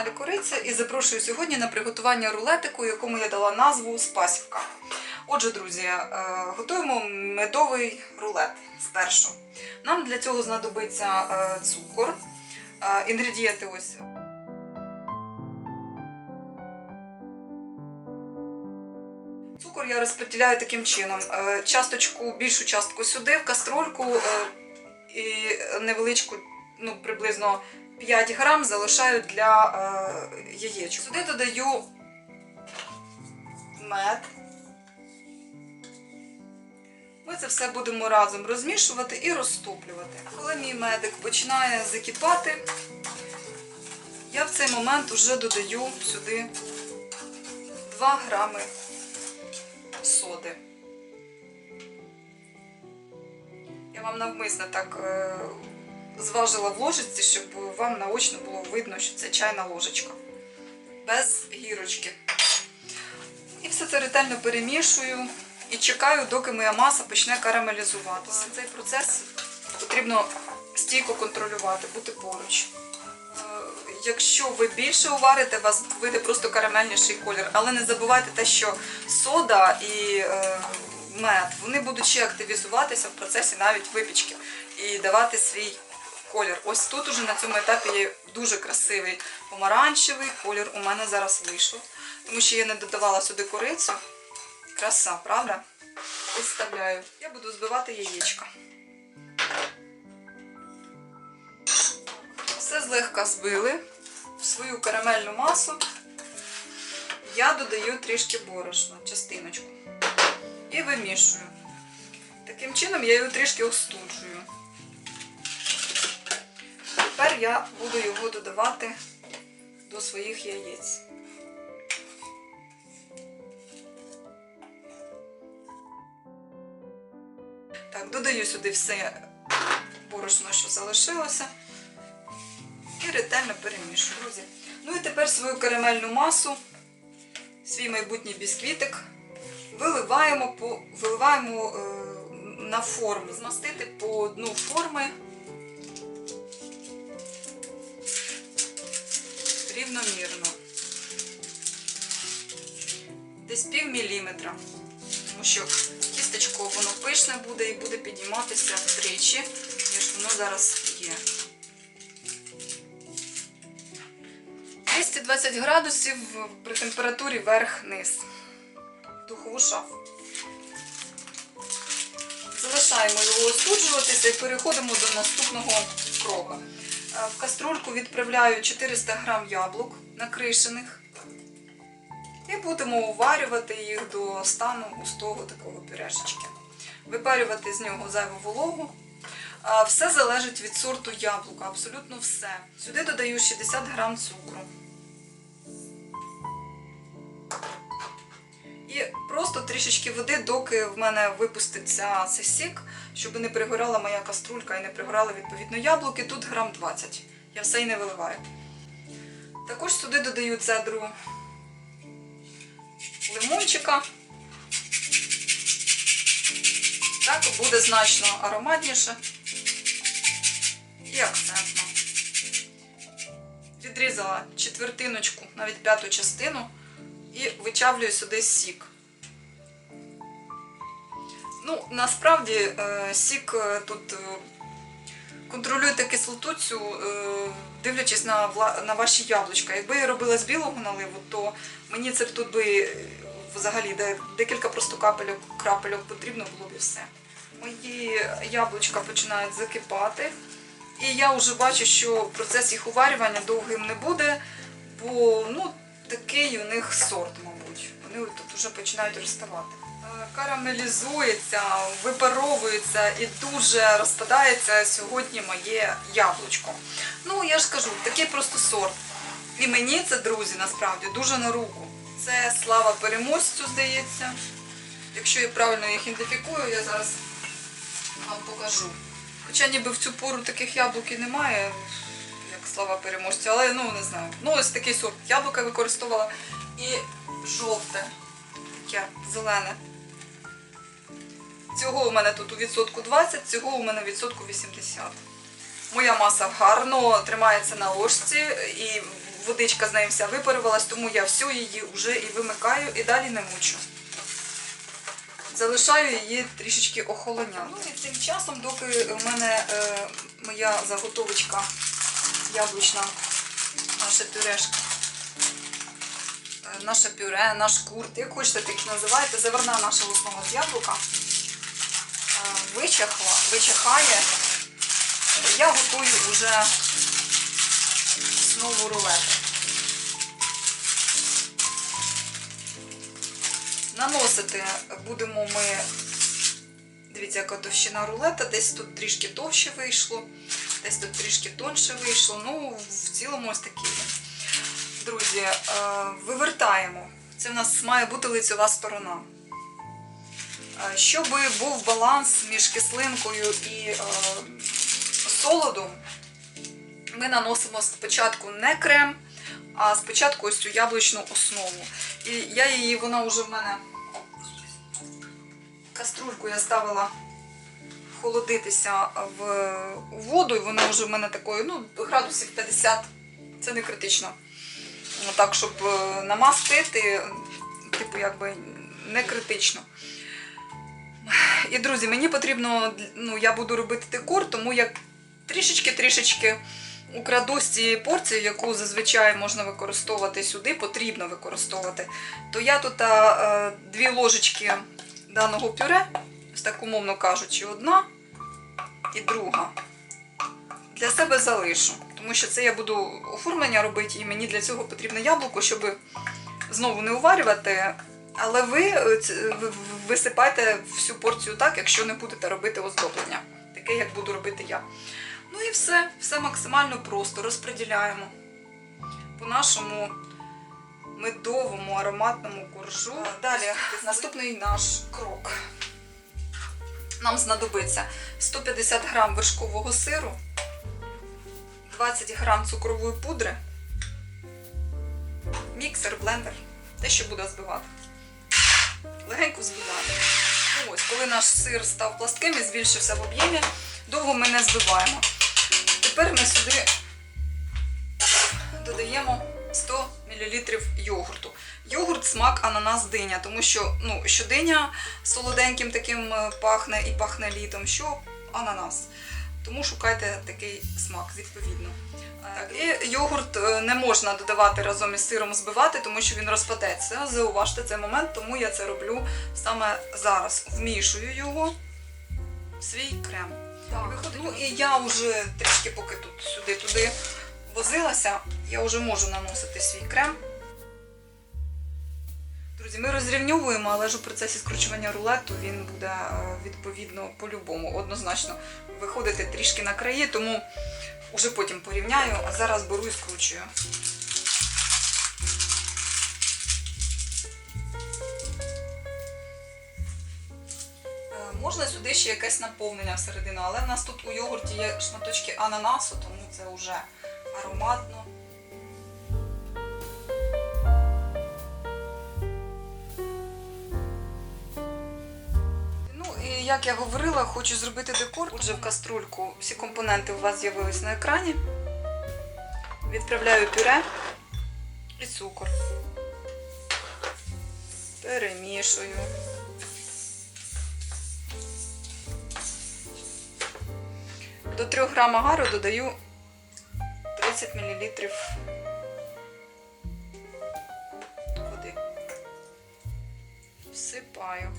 каналі Кориця і запрошую сьогодні на приготування рулетику, якому я дала назву Спасівка. Отже, друзі, е, готуємо медовий рулет спершу. Нам для цього знадобиться е, цукор. Е, Інгредієнти ось. Цукор я розподіляю таким чином. Часточку, більшу частку сюди, в каструльку і невеличку, ну, приблизно 5 грам залишаю для е, яєчок. Сюди додаю мед. Ми це все будемо разом розмішувати і розтоплювати. Коли мій медик починає закипати, я в цей момент вже додаю сюди 2 грами соди. Я вам навмисно так е, зважила в ложечці, щоб вам наочно було видно, що це чайна ложечка. Без гірочки. І все це ретельно перемішую і чекаю, доки моя маса почне карамелізуватися. Цей процес потрібно стійко контролювати, бути поруч. Е, Якщо ви більше уварите, у вас вийде просто карамельніший колір. Але не забувайте те, що сода і е, мед вони будуть ще активізуватися в процесі навіть випічки і давати свій колір. Ось тут уже на цьому етапі є дуже красивий помаранчевий колір. У мене зараз вийшов, тому що я не додавала сюди корицю. Краса, правда? Підставляю. Я буду збивати яєчка. Все злегка збили в свою карамельну масу. Я додаю трішки борошна, частиночку. І вимішую. Таким чином я його трішки остуджую. Тепер я буду його додавати до своїх яєць. Так, додаю сюди все борошно, що залишилося. І ретельно перемішую, друзі. Ну і тепер свою карамельну масу, свій майбутній бісквітик виливаємо, по, виливаємо е, на форму. Змастити по дну форми рівномірно. Десь пів міліметра. Тому що тістечко воно пишне буде і буде підніматися втричі, ніж воно зараз є. 220 градусів при температурі верх-низ. Духову шафу. Залишаємо його остуджуватися і переходимо до наступного кроку. Е, В каструльку відправляю 400 г яблук накришених. І будемо уварювати їх до стану густого такого пюрешечки. Випарювати з нього зайву вологу. Все залежить від сорту яблука, абсолютно все. Сюди додаю 60 грам цукру. І просто трішечки води, доки в мене випуститься цей сік, щоб не пригорала моя каструлька і не пригорали відповідно яблуки. Тут грам 20. Я все і не виливаю. Також сюди додаю цедру лимончика. Так буде значно ароматніше і акцентно. Відрізала четвертиночку, навіть п'яту частину, і вичавлюю сюди сік. Ну, насправді е, сік е, тут е, контролюєте кислоту цю, дивлячись на, на ваші яблучка. Якби я робила з білого наливу, то мені це б тут би взагалі декілька просто капельок, крапельок потрібно було б і все. Мої яблучка починають закипати. І я вже бачу, що процес їх уварювання довгим не буде, бо ну, такий у них сорт, мабуть. Вони тут вже починають розставати. Е, Карамелізується, випаровується і дуже розпадається сьогодні моє яблучко. Ну, я ж кажу, такий просто сорт. І мені це, друзі, насправді дуже на руку. Це слава переможцю, здається. Якщо я правильно їх ідентифікую, я зараз вам покажу. Хоча ніби в цю пору таких яблук і немає, слава переможця, але ну не знаю. Ну ось такий сорт яблука використовувала. І жовте, таке зелене. Цього у мене тут у відсотку 20, цього у мене відсотку 80. Моя маса гарно тримається на ложці і водичка з нею вся випарувалась, тому я всю її вже і вимикаю і далі не мучу. Залишаю її трішечки охолоняти. Ну і тим часом, доки в мене е, моя заготовочка яблучна, наша пюрешка, е, наше пюре, наш курт, як хочете, так і називайте, заварна наша основа з яблука, е, вичахла, вичихає, я готую вже основу рулету. Наносити будемо ми, дивіться, яка товщина рулета, десь тут трішки товще вийшло, десь тут трішки тонше вийшло. Ну, в цілому ось такий. Друзі, е, вивертаємо. Це в нас має бути лицьова сторона. Е, Щоб був баланс між кислинкою і е, солодом, ми наносимо спочатку не крем, а спочатку ось цю яблучну основу. І я її, вона вже в мене каструльку я ставила холодитися в воду, і вона вже в мене такою, ну, градусів 50, це не критично. Ну, Так, щоб е, намастити, типу, якби не критично. І, друзі, мені потрібно, ну, я буду робити декор, тому я трішечки-трішечки украду з цієї порції, яку зазвичай можна використовувати сюди, потрібно використовувати, то я тут е, дві ложечки даного пюре, так умовно кажучи, одна і друга. Для себе залишу, тому що це я буду оформлення робити, і мені для цього потрібно яблуко, щоб знову не уварювати. Але е, ви- висипайте всю порцію так, якщо не будете робити оздоблення, таке, як буду робити я. Ну і все, все максимально просто розподіляємо по нашому медовому ароматному коржу. Далі наступний наш крок. Нам знадобиться 150 грам вершкового сиру, 20 грам цукрової пудри, міксер, блендер, те, що буде збивати. Легенько збивати. Ну, Ось, коли наш сир став пластким і збільшився в об'ємі, довго ми не збиваємо. Тепер ми сюди додаємо 100 мл йогурту. Йогурт смак ананас диня, тому що ну, що диня солоденьким таким е, пахне і пахне літом, що ананас. Тому шукайте такий смак відповідно. Так, і йогурт е, не можна додавати разом із сиром збивати, тому що він розпадеться. Зауважте цей момент, тому я це роблю саме зараз. Вмішую його в свій крем. Так, ну і я вже трішки поки тут сюди-туди возилася, я вже можу наносити свій крем. Друзі, ми розрівнюємо, але ж у процесі скручування рулету він буде е, відповідно по-любому, однозначно виходити трішки на краї, тому вже потім порівняю, а зараз беру і скручую. Е, Можна сюди ще якесь наповнення всередину, але в нас тут у йогурті є шматочки ананасу, тому це вже ароматно. Як я говорила, хочу зробити декор. Отже, в каструльку всі компоненти у вас з'явились на екрані. Відправляю пюре і цукор. Перемішую. До 3 грам агару додаю 30 мл води. Всипаю.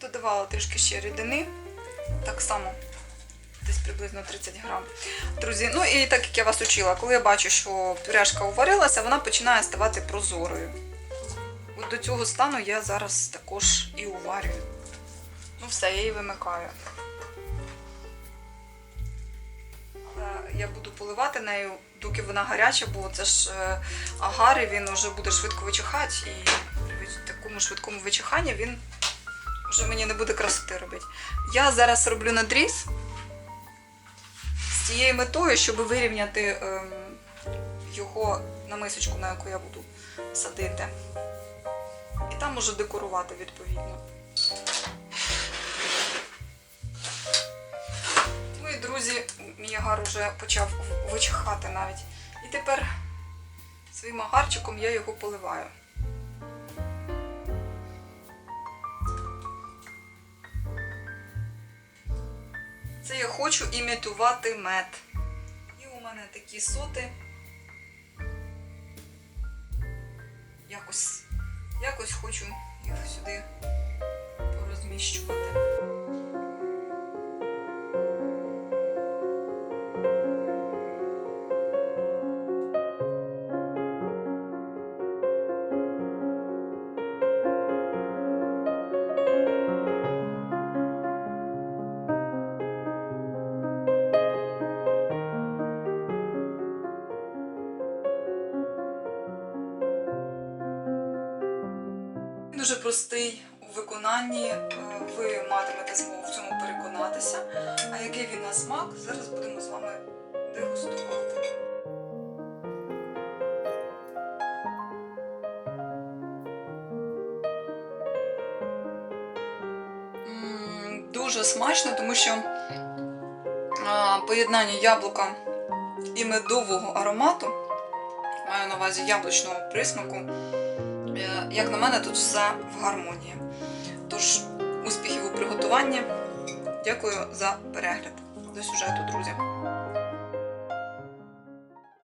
Додавала трішки ще рідини. Так само десь приблизно 30 грам. Друзі, ну і так як я вас учила, коли я бачу, що пюрешка уварилася, вона починає ставати прозорою. От до цього стану я зараз також і уварюю. Ну все, я її вимикаю. Е, Я буду поливати нею, доки вона гаряча, бо це ж е, агар, він вже буде швидко вичихати. І при такому швидкому вичиханні він вже мені не буде красоти робити. Я зараз роблю надріз з тією метою, щоб вирівняти ем, його на мисочку, на яку я буду садити. І там можу декорувати відповідно. Ну і друзі, мій агар вже почав вичихати навіть. І тепер Своїм агарчиком я його поливаю. Це я хочу імітувати мед. І у мене такі соти. Якось, якось хочу їх сюди порозміщувати. Дуже простий у виконанні. е, Ви матимете змогу в цьому переконатися. А який він на смак, зараз будемо з вами дегустувати. Дуже смачно, тому що поєднання яблука і медового аромату, маю на увазі яблучного присмаку. Як на мене, тут все в гармонії. Тож, успіхів у приготуванні. Дякую за перегляд. До сюжету, друзі.